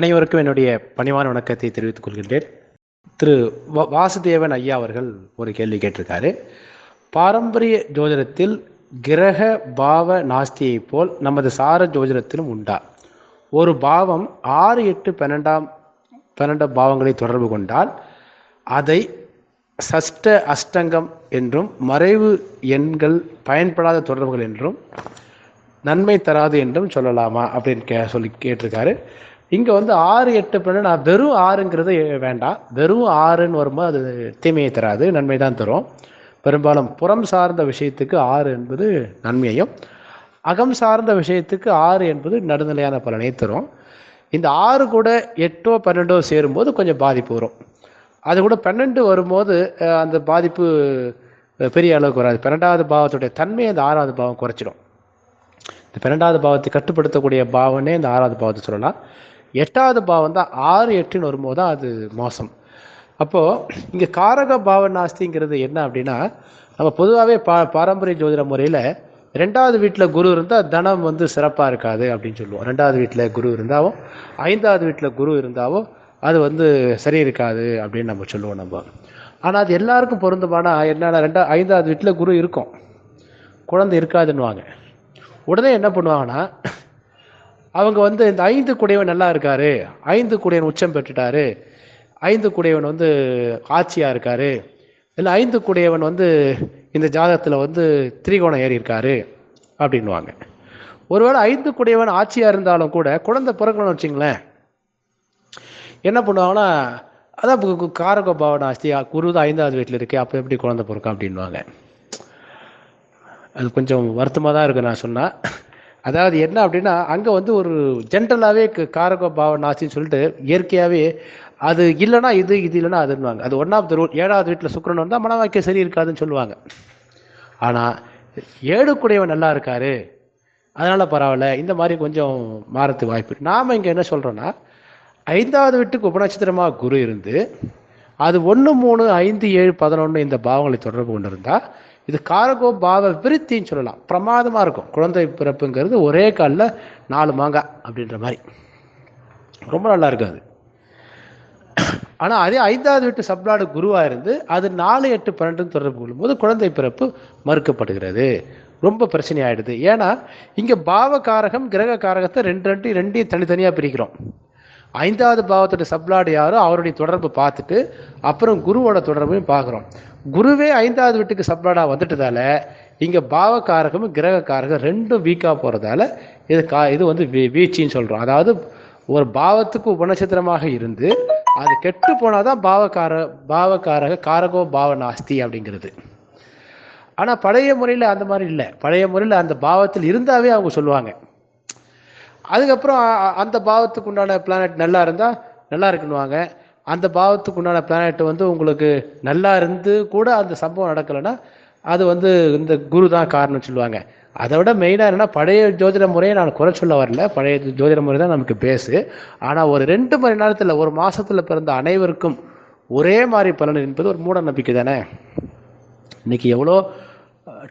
அனைவருக்கும் என்னுடைய பணிவான வணக்கத்தை தெரிவித்துக் கொள்கின்றேன். திரு வாசுதேவன் ஐயா அவர்கள் ஒரு கேள்வி கேட்டிருக்காரு. பாரம்பரிய ஜோதிடத்தில் கிரக பாவ நாஸ்தியைப் போல் நமது சார ஜோதிடத்திலும் உண்டா? ஒரு பாவம் ஆறு எட்டு பன்னெண்டாம் பன்னெண்டாம் பாவங்களை தொடர்பு கொண்டால் அதை சஷ்ட அஷ்டங்கம் என்றும் மறைவு எண்கள் பயன்படாத தொடர்புகள் என்றும் நன்மை தராது என்றும் சொல்லலாமா அப்படின்னு கே சொல்லி கேட்டிருக்காரு. இங்கே வந்து ஆறு எட்டு பன்னெண்டு வெறும் ஆறுங்கிறது வேண்டாம். வெறும் ஆறுன்னு வரும்போது அது தீமையை தராது நன்மை தான் தரும். பெரும்பாலும் புறம் சார்ந்த விஷயத்துக்கு ஆறு என்பது நன்மையையும் அகம் சார்ந்த விஷயத்துக்கு ஆறு என்பது நடுநிலையான பலனை தரும். இந்த ஆறு கூட எட்டோ பன்னெண்டோ சேரும்போது கொஞ்சம் பாதிப்பு வரும். அது கூட பன்னெண்டு வரும்போது அந்த பாதிப்பு பெரிய அளவுக்கு வராது. பன்னெண்டாவது பாவத்துடைய தன்மையை அந்த ஆறாவது பாவம் குறைச்சிடும். இந்த பன்னெண்டாவது பாவத்தை கட்டுப்படுத்தக்கூடிய பாவனே இந்த ஆறாவது பாவத்தை சொல்லலாம். எட்டாவது பாவம் தான் ஆறு எட்டுன்னு வரும்போது தான் அது மோசம். அப்போது இங்கே காரக பாவ நாஸ்திங்கிறது என்ன அப்படின்னா நம்ம பொதுவாகவே பா பாரம்பரிய ஜோதிட முறையில் ரெண்டாவது வீட்டில் குரு இருந்தால் தனம் வந்து சிறப்பாக இருக்காது அப்படின்னு சொல்லுவோம். ரெண்டாவது வீட்டில் குரு இருந்தாவோ ஐந்தாவது வீட்டில் குரு இருந்தாவோ அது வந்து சரி இருக்காது அப்படின்னு நம்ம சொல்லுவோம் நம்ம. ஆனால் அது எல்லாருக்கும் பொருந்துமானா என்னென்னா ரெண்டா ஐந்தாவது வீட்டில் குரு இருக்கும். குழந்தை இருக்காதுன்னுவாங்க. உடனே என்ன பண்ணுவாங்கன்னா அவங்க வந்து இந்த ஐந்து குடையவன் நல்லா இருக்காரு. ஐந்து குடையவன் உச்சம் பெற்றுட்டாரு. ஐந்து குடையவன் வந்து ஆட்சியாக இருக்காரு. இல்லை ஐந்து குடையவன் வந்து இந்த ஜாதகத்தில் வந்து திரிகோணம் ஏறி இருக்காரு அப்படின்வாங்க ஒருவேளை ஐந்து குடையவன் ஆட்சியாக இருந்தாலும் கூட குழந்தை பிறக்கணும்னு வச்சுங்களேன். என்ன பண்ணுவாங்கன்னா அதான் இப்போ கு- காரக பாவன ஆஸ்தி குரு தான் ஐந்தாவது வீட்டில் இருக்கு அப்போ எப்படி குழந்தை பிறக்கும் அப்படின்வாங்க அது கொஞ்சம் வருத்தமாக தான் இருக்குது நான் சொன்னால் அதாவது என்ன அப்படின்னா அங்கே வந்து ஒரு ஜென்ரலாகவே காரக பாவ நாசின்னு சொல்லிட்டு இயற்கையாகவே அது இல்லைன்னா இது இது இல்லைனா அதுன்னுவாங்க. அது ஒன்றாவது ரூல் ஏழாவது வீட்டில் சுக்கரன் வந்தால் மனவாக்கியம் சரி இருக்காதுன்னு சொல்லுவாங்க. ஆனால் ஏழுக்குடையவன் நல்லா இருக்காரு. அதனால் பரவாயில்ல இந்த மாதிரி கொஞ்சம் மாறத்துக்கு வாய்ப்பு நாம் இங்கே என்ன சொல்கிறோன்னா ஐந்தாவது வீட்டுக்கு உபநட்சத்திரமாக குரு இருந்து அது ஒன்று மூணு ஐந்து ஏழு பதினொன்று இந்த பாவங்களை தொடர்பு கொண்டிருந்தால் இது காரகோ பாவ விருத்தின்னு சொல்லலாம். பிரமாதமாக இருக்கும். குழந்தை பிறப்புங்கிறது ஒரே காலில் நாலு மாங்காய் அப்படின்ற மாதிரி. ரொம்ப நல்லா இருக்காது. ஆனால் அதே ஐந்தாவது வீட்டு சப்ளாடு குருவாக இருந்து அது நாலு எட்டு பன்னெண்டுன்னு தொடர்பு கொள்ளும்போது குழந்தை பிறப்பு மறுக்கப்படுகிறது. ரொம்ப பிரச்சனை ஆகிடுது ஏன்னா இங்கே பாவ காரகம் கிரக காரகத்தை ரெண்டு ரெண்டு ரெண்டையும் தனித்தனியாக பிரிக்கிறோம். ஐந்தாவது பாவத்தோட சப்ளாடு யாரோ அவருடைய தொடர்பு பார்த்துட்டு அப்புறம் குருவோட தொடர்பையும் பார்க்குறோம். குருவே ஐந்தாவது வீட்டுக்கு சப்ளாடாக வந்துட்டதால இங்கே பாவக்காரகமும் கிரகக்காரகம் ரெண்டும் வீக்காக போகிறதால இது கா இது வந்து வீ வீச்சின்னு சொல்கிறோம் அதாவது ஒரு பாவத்துக்கு உபநட்சத்திரமாக இருந்து அது கெட்டு போனால் தான் பாவக்கார பாவக்காரக காரகோ பாவ நாஸ்தி அப்படிங்கிறது. ஆனால் பழைய முறையில் அந்த மாதிரி இல்லை. பழைய முறையில் அந்த பாவத்தில் இருந்தாவே அவங்க சொல்லுவாங்க. அதுக்கப்புறம் அந்த பாவத்துக்கு உண்டான பிளானட் நல்லா இருந்தால் நல்லா இருக்குன்னுவாங்க. அந்த பாவத்துக்கு உண்டான பிளானட் வந்து உங்களுக்கு நல்லா இருந்து கூட அந்த சம்பவம் நடக்கலைன்னா அது வந்து இந்த குரு தான் காரணம் சொல்லுவாங்க. அதை விட மெயினாக என்னென்னா பழைய ஜோதிட முறையை நான் குறை சொல்ல வரல. பழைய ஜோதிட முறை தான் நமக்கு பேசு ஆனால் ஒரு ரெண்டு மணி நேரத்தில் ஒரு மாதத்தில் பிறந்த அனைவருக்கும் ஒரே மாதிரி பலன் என்பது ஒரு மூட நம்பிக்கை தானே? இன்றைக்கி எவ்வளோ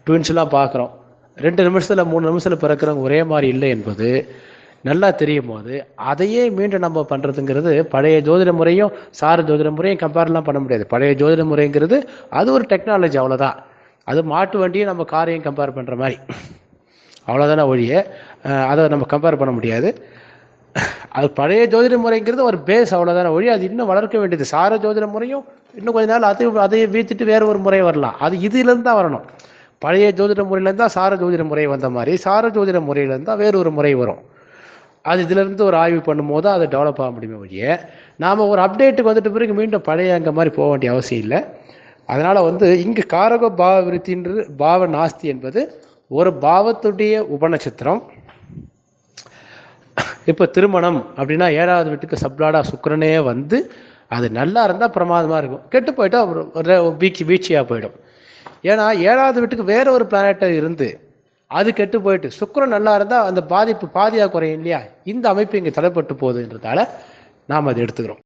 ட்வின்ஸ்லாம் பார்க்குறோம். ரெண்டு நிமிஷத்தில் மூணு நிமிஷத்தில் பிறக்கிறவங்க ஒரே மாதிரி இல்லை என்பது நல்லா தெரியும் போது அதையே மீண்டும் நம்ம பண்ணுறதுங்கிறது பழைய ஜோதிட முறையும் சார ஜோதிட முறையும் கம்பேர்லாம் பண்ண முடியாது. பழைய ஜோதிட முறைங்கிறது அது ஒரு டெக்னாலஜி அவ்வளோதான் அது மாட்டு வண்டியை நம்ம காரையும் கம்பேர் பண்ணுற மாதிரி. அவ்வளோதானே ஒழிய அதை நம்ம கம்பேர் பண்ண முடியாது. அது பழைய ஜோதிட முறைங்கிறது ஒரு பேஸ் அவ்வளோதான ஒழி அது இன்னும் வளர்க்க வேண்டியது. சார ஜோதிட முறையும் இன்னும் கொஞ்ச நாள் அது அதை வீழ்த்திட்டு வேறு ஒரு முறை வரலாம். அது இதுலேருந்து தான் வரணும். பழைய ஜோதிட முறையிலேருந்து தான் சார ஜோதிட முறை வந்த மாதிரி சார ஜோதிட முறையிலேருந்து தான் ஒரு முறை வரும். அது இதிலிருந்து ஒரு ஆய்வு பண்ணும்போது அது டெவலப் ஆக முடியுமே ஒழிய நாம் ஒரு அப்டேட்டுக்கு வந்துட்ட பிறகு மீண்டும் பழைய அங்கே மாதிரி போக வேண்டிய அவசியம் இல்லை. அதனால் வந்து இங்கே காரக பாவ விருத்தின்றது பாவ நாஸ்தி என்பது ஒரு பாவத்துடைய உபநட்சத்திரம். இப்போ திருமணம் அப்படின்னா ஏழாவது வீட்டுக்கு சப்ளாடா சுக்கரனே வந்து அது நல்லா இருந்தால் பிரமாதமாக இருக்கும். கெட்டு போயிட்டா ஒரு ஒரு வீழ்ச்சியாக போயிடும். ஏன்னா ஏழாவது வீட்டுக்கு வேற ஒரு பிளானட்டை இருந்து அது கெட்டு போயிட்டு சுக்கரம் நல்லா இருந்தால் அந்த பாதிப்பு பாதியாக குறையும் இல்லையா? இந்த அமைப்பு இங்கே தடைப்பட்டு போகுதுன்றதால நாம் அதை எடுத்துக்கிறோம்.